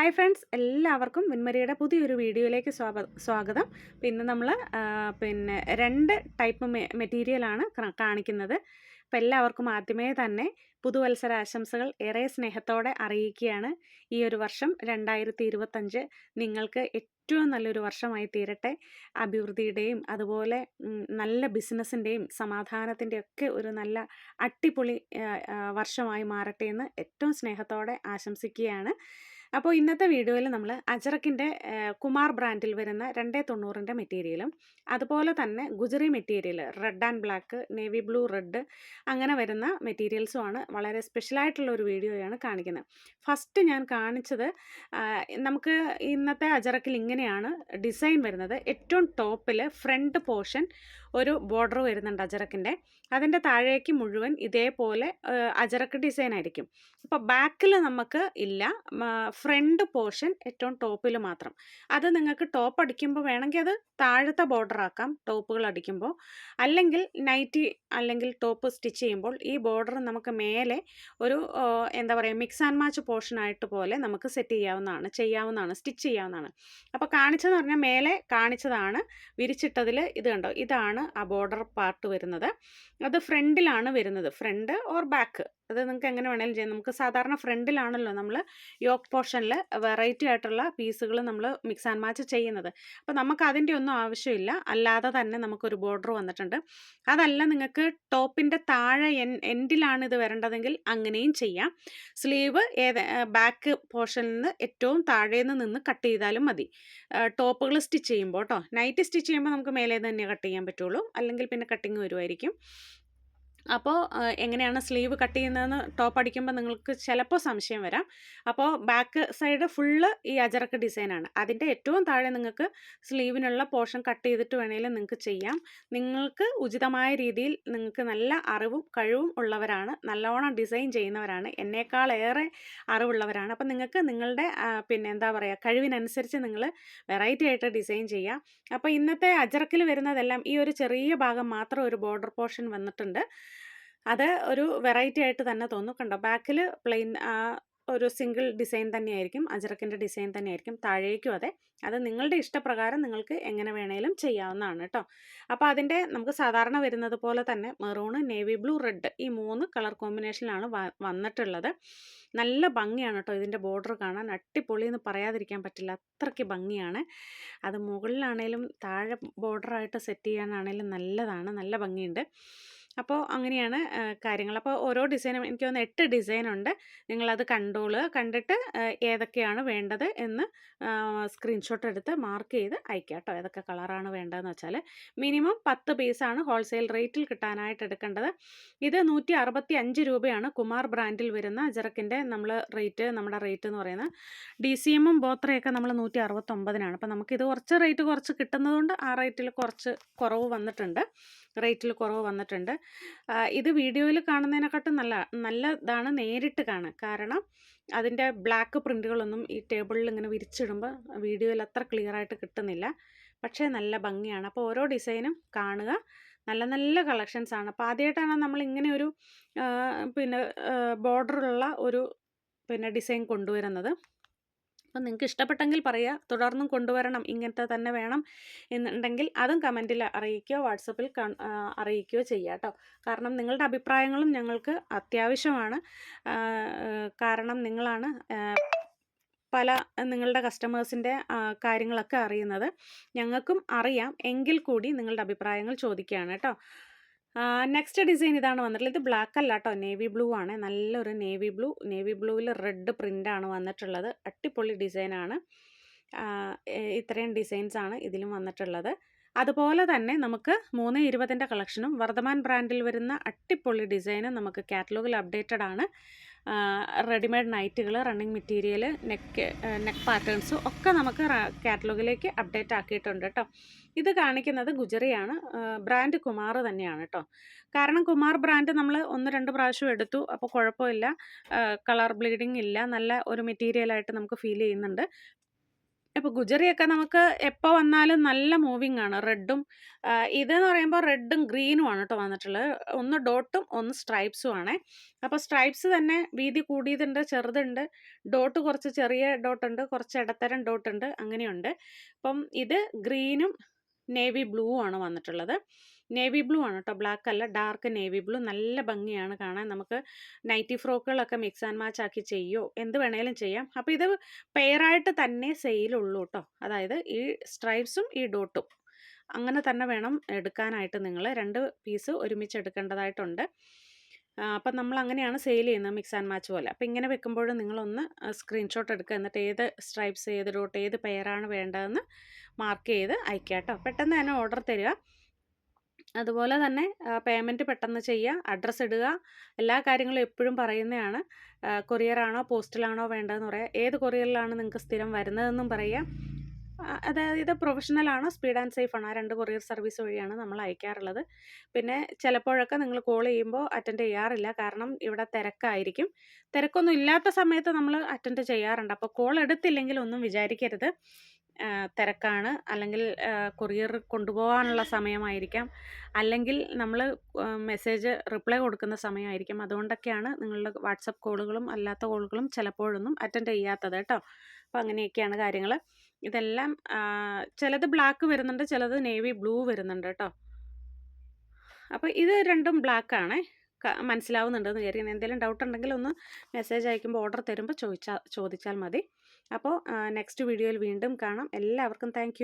Hi friends എല്ലാവർക്കും വിൻമരിയുടെ പുതിയൊരു വീഡിയോയിലേക്ക് സ്വാഗ സ്വാഗതം. പിന്നെ നമ്മൾ പിന്നെ രണ്ട് ടൈപ്പ് മെറ്റീരിയലാണ് കാണിക്കുന്നത്. അപ്പം എല്ലാവർക്കും ആദ്യമേ തന്നെ പുതുവത്സര ആശംസകൾ ഏറെ സ്നേഹത്തോടെ അറിയിക്കുകയാണ്. ഈ ഒരു വർഷം രണ്ടായിരത്തി ഇരുപത്തഞ്ച് നിങ്ങൾക്ക് ഏറ്റവും നല്ലൊരു വർഷമായി തീരട്ടെ. അഭിവൃദ്ധിയുടെയും അതുപോലെ നല്ല ബിസിനസ്സിന്റെയും സമാധാനത്തിന്റെയും ഒക്കെ ഒരു നല്ല അട്ടിപ്പൊളി വർഷമായി മാറട്ടെ എന്ന് ഏറ്റവും സ്നേഹത്തോടെ ആശംസിക്കുകയാണ്. അപ്പോൾ ഇന്നത്തെ വീഡിയോയിൽ നമ്മൾ അജറക്കിന്റെ കുമാർ ബ്രാൻഡിൽ വരുന്ന രണ്ടേ തൊണ്ണൂറിന്റെ മെറ്റീരിയലും അതുപോലെ തന്നെ ഗുജറി material red and black navy blue red അങ്ങനെ വരുന്ന മെറ്റീരിയൽസുമാണ് വളരെ സ്പെഷ്യലായിട്ടുള്ള ഒരു വീഡിയോയാണ് കാണിക്കുന്നത്. ഫസ്റ്റ് ഞാൻ കാണിച്ചത് നമുക്ക് ഇന്നത്തെ അജറക്കിൽ ഇങ്ങനെയാണ് ഡിസൈൻ വരുന്നത്. ഏറ്റവും ടോപ്പിൽ ഫ്രണ്ട് പോർഷൻ ഒരു ബോർഡർ വരുന്നുണ്ട് അജറക്കിന്റെ. അതിന്റെ താഴേക്ക് മുഴുവൻ ഇതേപോലെ അജറക്ക് ഡിസൈൻ ആയിരിക്കും. അപ്പോൾ ബാക്കിൽ നമുക്ക് ഇല്ല. ഫ്രണ്ട് പോർഷൻ ഏറ്റവും ടോപ്പിൽ മാത്രം. അത് നിങ്ങൾക്ക് ടോപ്പ് അടിക്കുമ്പോൾ വേണമെങ്കിൽ അത് താഴത്തെ ബോർഡർ ആക്കാം ടോപ്പുകൾ അടിക്കുമ്പോൾ. അല്ലെങ്കിൽ നൈറ്റി അല്ലെങ്കിൽ ടോപ്പ് സ്റ്റിച്ച് ചെയ്യുമ്പോൾ ഈ ബോർഡർ നമുക്ക് മേലെ ഒരു എന്താ പറയുക മിക്സ് ആൻഡ് മാച്ച് പോർഷൻ ആയിട്ട് പോലെ നമുക്ക് സെറ്റ് ചെയ്യാവുന്നതാണ് ചെയ്യാവുന്നതാണ് സ്റ്റിച്ച് ചെയ്യാവുന്നതാണ്. അപ്പോൾ കാണിച്ചതെന്ന് പറഞ്ഞാൽ മേലെ കാണിച്ചതാണ് വിരിച്ചിട്ടതിൽ ഇത് കണ്ടോ? ഇതാണ് ആ ബോർഡർ പാർട്ട് വരുന്നത്. അത് ഫ്രണ്ടിലാണ് വരുന്നത്. ഫ്രണ്ട് ഓർ ബാക്ക് അത് നിങ്ങൾക്ക് എങ്ങനെ വേണമെങ്കിലും ചെയ്യാം. നമുക്ക് സാധാരണ ഫ്രണ്ടിലാണല്ലോ നമ്മൾ യോക്ക് പോർഷനിൽ വെറൈറ്റി ആയിട്ടുള്ള പീസുകൾ നമ്മൾ മിക്സ് ആൻഡ് മാച്ച് ചെയ്യുന്നത്. അപ്പോൾ നമുക്ക് അതിന്റെ ഒന്നും ആവശ്യമില്ല. അല്ലാതെ തന്നെ നമുക്കൊരു ബോർഡർ വന്നിട്ടുണ്ട്. അതല്ല നിങ്ങൾക്ക് ടോപ്പിന്റെ താഴെ എൻ എൻഡിലാണ് ഇത് വരേണ്ടതെങ്കിൽ അങ്ങനെയും ചെയ്യാം. സ്ലീവ് ഏത് ബാക്ക് പോർഷനിൽ നിന്ന് ഏറ്റവും താഴേന്ന് നിന്ന് കട്ട് ചെയ്താലും മതി. ടോപ്പുകൾ സ്റ്റിച്ച് ചെയ്യുമ്പോൾ കേട്ടോ നൈറ്റ് സ്റ്റിച്ച് ചെയ്യുമ്പോൾ നമുക്ക് മേലേ തന്നെ കട്ട് ചെയ്യാൻ പറ്റുള്ളൂ. അല്ലെങ്കിൽ പിന്നെ കട്ടിങ് വരുമായിരിക്കും അപ്പോൾ എങ്ങനെയാണ് സ്ലീവ് കട്ട് ചെയ്യുന്നതെന്ന് ടോപ്പ് അടിക്കുമ്പോൾ നിങ്ങൾക്ക് ചിലപ്പോൾ സംശയം വരാം. അപ്പോൾ ബാക്ക് സൈഡ് ഫുള്ള് ഈ അജറക്ക് ഡിസൈനാണ്. അതിന്റെ ഏറ്റവും താഴെ നിങ്ങൾക്ക് സ്ലീവിനുള്ള പോർഷൻ കട്ട് ചെയ്തിട്ട് വേണമെങ്കിലും നിങ്ങൾക്ക് ചെയ്യാം. നിങ്ങൾക്ക് ഉചിതമായ രീതിയിൽ നിങ്ങൾക്ക് നല്ല അറിവും കഴിവും ഉള്ളവരാണ്. നല്ലോണം ഡിസൈൻ ചെയ്യുന്നവരാണ്. എന്നേക്കാളേറെ അറിവുള്ളവരാണ്. അപ്പോൾ നിങ്ങൾക്ക് നിങ്ങളുടെ പിന്നെ എന്താ പറയുക കഴിവിനനുസരിച്ച് നിങ്ങൾ വെറൈറ്റി ആയിട്ട് ഡിസൈൻ ചെയ്യാം. അപ്പോൾ ഇന്നത്തെ അജറക്കിൽ വരുന്നതെല്ലാം ഈ ഒരു ചെറിയ ഭാഗം മാത്രം ഒരു ബോർഡർ പോർഷൻ വന്നിട്ടുണ്ട്. അത് ഒരു വെറൈറ്റി ആയിട്ട് തന്നെ തോന്നും. കണ്ടോ? ബാക്കിൽ പ്ലെയിൻ ഒരു സിംഗിൾ ഡിസൈൻ തന്നെയായിരിക്കും. അജറക്കിന്റെ ഡിസൈൻ തന്നെയായിരിക്കും. താഴേക്കും അതെ. അത് നിങ്ങളുടെ ഇഷ്ടപ്രകാരം നിങ്ങൾക്ക് എങ്ങനെ വേണേലും ചെയ്യാവുന്നതാണ് കേട്ടോ അപ്പോൾ അതിന്റെ നമുക്ക് സാധാരണ വരുന്നത് പോലെ തന്നെ മെറൂണ് നേവി ബ്ലൂ റെഡ് ഈ മൂന്ന് കളർ കോമ്പിനേഷനിലാണ് വന്നിട്ടുള്ളത്. നല്ല ഭംഗിയാണ് കേട്ടോ ഇതിന്റെ ബോർഡർ കാണാൻ. അട്ടിപ്പൊളി എന്ന് പറയാതിരിക്കാൻ പറ്റില്ല. അത്രയ്ക്ക് ഭംഗിയാണ്. അത് മുകളിലാണേലും താഴെ ബോർഡറായിട്ട് സെറ്റ് ചെയ്യാനാണേലും നല്ലതാണ്. നല്ല ഭംഗിയുണ്ട്. അപ്പോൾ അങ്ങനെയാണ് കാര്യങ്ങൾ. അപ്പോൾ ഓരോ ഡിസൈനും എനിക്ക് തോന്നുന്നു എട്ട് ഡിസൈൻ ഉണ്ട് നിങ്ങളത് കണ്ടോളുക കണ്ടിട്ട് ഏതൊക്കെയാണ് വേണ്ടത് എന്ന് സ്ക്രീൻഷോട്ട് എടുത്ത് മാർക്ക് ചെയ്ത് അയക്കുക കേട്ടോ. ഏതൊക്കെ കളറാണ് വേണ്ടതെന്ന് വെച്ചാൽ മിനിമം പത്ത് പീസാണ് ഹോൾസെയിൽ റേറ്റിൽ കിട്ടാനായിട്ട് എടുക്കേണ്ടത്. ഇത് നൂറ്റി അറുപത്തി അഞ്ച് രൂപയാണ് കുമാർ ബ്രാൻഡിൽ വരുന്ന അജറക്കിന്റെ നമ്മൾ റേറ്റ് നമ്മുടെ റേറ്റ് എന്ന് പറയുന്നത് ഡി സി എമ്മും ബോത്രയൊക്കെ നമ്മൾ നൂറ്റി അറുപത്തൊമ്പതിനാണ് അപ്പോൾ നമുക്കിത് കുറച്ച് റേറ്റ് കുറച്ച് കിട്ടുന്നതുകൊണ്ട് ആ റേറ്റിൽ കുറച്ച് കുറവ് വന്നിട്ടുണ്ട്. റേറ്റിൽ കുറവ് വന്നിട്ടുണ്ട്. ഇത് വീഡിയോയിൽ കാണുന്നതിനെക്കാട്ടും നല്ല നല്ലതാണ് നേരിട്ട് കാണാൻ കാരണം അതിന്റെ ബ്ലാക്ക് പ്രിന്റുകളൊന്നും ഈ ടേബിളിൽ ഇങ്ങനെ വിരിച്ചിടുമ്പോൾ വീഡിയോയിൽ അത്ര ക്ലിയർ ആയിട്ട് കിട്ടുന്നില്ല. പക്ഷേ നല്ല ഭംഗിയാണ്. അപ്പോൾ ഓരോ ഡിസൈനും കാണുക. നല്ല നല്ല കളക്ഷൻസ് ആണ്. അപ്പോൾ ആദ്യമായിട്ടാണ് നമ്മൾ ഇങ്ങനെ ഒരു പിന്നെ ബോർഡറുള്ള ഒരു പിന്നെ ഡിസൈൻ കൊണ്ടുവരുന്നത്. അപ്പം നിങ്ങൾക്ക് ഇഷ്ടപ്പെട്ടെങ്കിൽ പറയുക തുടർന്നും കൊണ്ടുവരണം ഇങ്ങനത്തെ തന്നെ വേണം എന്നുണ്ടെങ്കിൽ അതും കമന്റിൽ അറിയിക്കുകയോ വാട്സപ്പിൽ അറിയിക്കുകയോ ചെയ്യുക കേട്ടോ. കാരണം നിങ്ങളുടെ അഭിപ്രായങ്ങളും ഞങ്ങൾക്ക് അത്യാവശ്യമാണ്. കാരണം നിങ്ങളാണ് പല നിങ്ങളുടെ കസ്റ്റമേഴ്സിന്റെ കാര്യങ്ങളൊക്കെ അറിയുന്നത്. ഞങ്ങൾക്കും അറിയാം. എങ്കിൽ കൂടി നിങ്ങളുടെ അഭിപ്രായങ്ങൾ ചോദിക്കുകയാണ് കേട്ടോ. നെക്സ്റ്റ് ഡിസൈൻ ഇതാണ് വന്നിട്ടുള്ളത്. ഇത് ബ്ലാക്ക് അല്ല കേട്ടോ നേവി ബ്ലൂ ആണ്. നല്ലൊരു നേവി ബ്ലൂ നേവി ബ്ലൂവിൽ റെഡ് പ്രിന്റാണ് വന്നിട്ടുള്ളത്. അട്ടിപ്പൊളി ഡിസൈനാണ് ഇത്രയും ഡിസൈൻസ് ആണ് ഇതിലും വന്നിട്ടുള്ളത്. അതുപോലെ തന്നെ നമുക്ക് മൂന്ന് ഇരുപതിന്റെ കളക്ഷനും വർദ്ധമാൻ ബ്രാൻഡിൽ വരുന്ന അട്ടിപ്പൊളി ഡിസൈനും നമുക്ക് കാറ്റലോഗിൽ അപ്ഡേറ്റഡ് ആണ്. Readymade നൈറ്റുകൾ running material neck neck patterns ഒക്കെ നമുക്ക് കാറ്റലോഗിലേക്ക് അപ്ഡേറ്റ് ആക്കിയിട്ടുണ്ട് കേട്ടോ ഇത് കാണിക്കുന്നത് ഗുജറിയാണ്. ബ്രാൻഡ് കുമാർ തന്നെയാണ് കേട്ടോ കാരണം കുമാർ ബ്രാൻഡ് നമ്മൾ ഒന്ന് രണ്ട് പ്രാവശ്യം എടുത്തു. അപ്പോൾ കുഴപ്പമില്ല. കളർ ബ്ലീഡിങ് ഇല്ല. നല്ല ഒരു മെറ്റീരിയലായിട്ട് നമുക്ക് ഫീൽ ചെയ്യുന്നുണ്ട്. ഇപ്പോൾ ഗുജറിയൊക്കെ നമുക്ക് എപ്പോൾ വന്നാലും നല്ല മൂവിങ് ആണ് റെഡും ഇതെന്ന് പറയുമ്പോൾ റെഡും ഗ്രീനും ആണ് കേട്ടോ വന്നിട്ടുള്ളത്. ഒന്ന് ഡോട്ടും ഒന്ന് സ്ട്രൈപ്സും ആണേ. അപ്പോൾ സ്ട്രൈപ്സ് തന്നെ വീതി കൂടിയതുണ്ട് ചെറുതുണ്ട്. ഡോട്ട് കുറച്ച് ചെറിയ ഡോട്ടുണ്ട് കുറച്ച് ഇടത്തരം ഡോട്ടുണ്ട് അങ്ങനെയുണ്ട്. അപ്പം ഇത് ഗ്രീനും നേവി ബ്ലൂ ആണ് വന്നിട്ടുള്ളത്. നേവി ബ്ലൂ ആണ് കേട്ടോ. ബ്ലാക്ക് അല്ല ഡാർക്ക് നേവി ബ്ലൂ. നല്ല ഭംഗിയാണ് കാണാൻ. നമുക്ക് നൈറ്റി ഫ്രോക്കുകളൊക്കെ മിക്സ് ആൻഡ് മാച്ച് ആക്കി ചെയ്യോ എന്ത് വേണേലും ചെയ്യാം. അപ്പോൾ ഇത് പെയറായിട്ട് തന്നെ സെയിലുള്ളൂ കേട്ടോ. അതായത് ഈ സ്ട്രൈപ്സും ഈ ഡോട്ടും അങ്ങനെ തന്നെ വേണം എടുക്കാനായിട്ട് നിങ്ങൾ രണ്ട് പീസ് ഒരുമിച്ച് എടുക്കേണ്ടതായിട്ടുണ്ട്. അപ്പം നമ്മൾ അങ്ങനെയാണ് സെയിൽ ചെയ്യുന്നത് മിക്സ് ആൻഡ് മാച്ച് പോലെ. അപ്പം ഇങ്ങനെ വെക്കുമ്പോഴും നിങ്ങളൊന്ന് സ്ക്രീൻഷോട്ട് എടുക്കുക. എന്നിട്ട് ഏത് സ്ട്രൈപ്സ് ഏത് ഡോട്ട് ഏത് പെയറാണ് വേണ്ടതെന്ന് മാർക്ക് ചെയ്ത് അയക്കുക കേട്ടോ. പെട്ടെന്ന് തന്നെ ഓർഡർ തരിക. അതുപോലെ തന്നെ പേയ്മെന്റ് പെട്ടെന്ന് ചെയ്യുക അഡ്രസ്സ് ഇടുക എല്ലാ കാര്യങ്ങളും എപ്പോഴും പറയുന്നതാണ്. കൊറിയറാണോ പോസ്റ്റലാണോ വേണ്ടതെന്ന് പറയുക ഏത് കൊറിയറിലാണ് നിങ്ങൾക്ക് സ്ഥിരം വരുന്നതെന്നും പറയുക. അതായത് ഇത് പ്രൊഫഷണലാണ് സ്പീഡ് ആൻഡ് സേഫ് ആണ്? ആ രണ്ട് കൊറിയർ സർവീസ് വഴിയാണ് നമ്മൾ അയക്കാറുള്ളത്. പിന്നെ ചിലപ്പോഴൊക്കെ നിങ്ങൾ കോൾ ചെയ്യുമ്പോൾ അറ്റൻഡ് ചെയ്യാറില്ല. കാരണം ഇവിടെ തിരക്കായിരിക്കും. തിരക്കൊന്നും ഇല്ലാത്ത സമയത്ത് നമ്മൾ അറ്റൻഡ് ചെയ്യാറുണ്ട്. അപ്പോൾ കോൾ എടുത്തില്ലെങ്കിൽ ഒന്നും വിചാരിക്കരുത്. തിരക്കാണ്. അല്ലെങ്കിൽ കൊറിയർ കൊണ്ടുപോകാനുള്ള സമയമായിരിക്കാം. അല്ലെങ്കിൽ നമ്മൾ മെസ്സേജ് റിപ്ലൈ കൊടുക്കുന്ന സമയമായിരിക്കാം. അതുകൊണ്ടൊക്കെയാണ് നിങ്ങളുടെ വാട്സപ്പ് കോളുകളും അല്ലാത്ത കോളുകളും ചിലപ്പോഴൊന്നും അറ്റൻഡ് ചെയ്യാത്തത് കേട്ടോ. അപ്പോൾ അങ്ങനെയൊക്കെയാണ് കാര്യങ്ങൾ ഇതെല്ലാം ചിലത് ബ്ലാക്ക് വരുന്നുണ്ട് ചിലത് നേവി ബ്ലൂ വരുന്നുണ്ട് കേട്ടോ. അപ്പോൾ ഇത് രണ്ടും ബ്ലാക്കാണ്. മനസ്സിലാവുന്നുണ്ടെന്ന് വിചാരിക്കുന്നത് എന്തെങ്കിലും ഡൗട്ട് ഉണ്ടെങ്കിൽ ഒന്ന് മെസ്സേജ് അയക്കുമ്പോൾ ഓർഡർ തരുമ്പോൾ ചോദിച്ചാൽ ചോദിച്ചാൽ മതി. അപ്പോൾ നെക്സ്റ്റ് വീഡിയോയിൽ വീണ്ടും കാണാം. എല്ലാവർക്കും താങ്ക്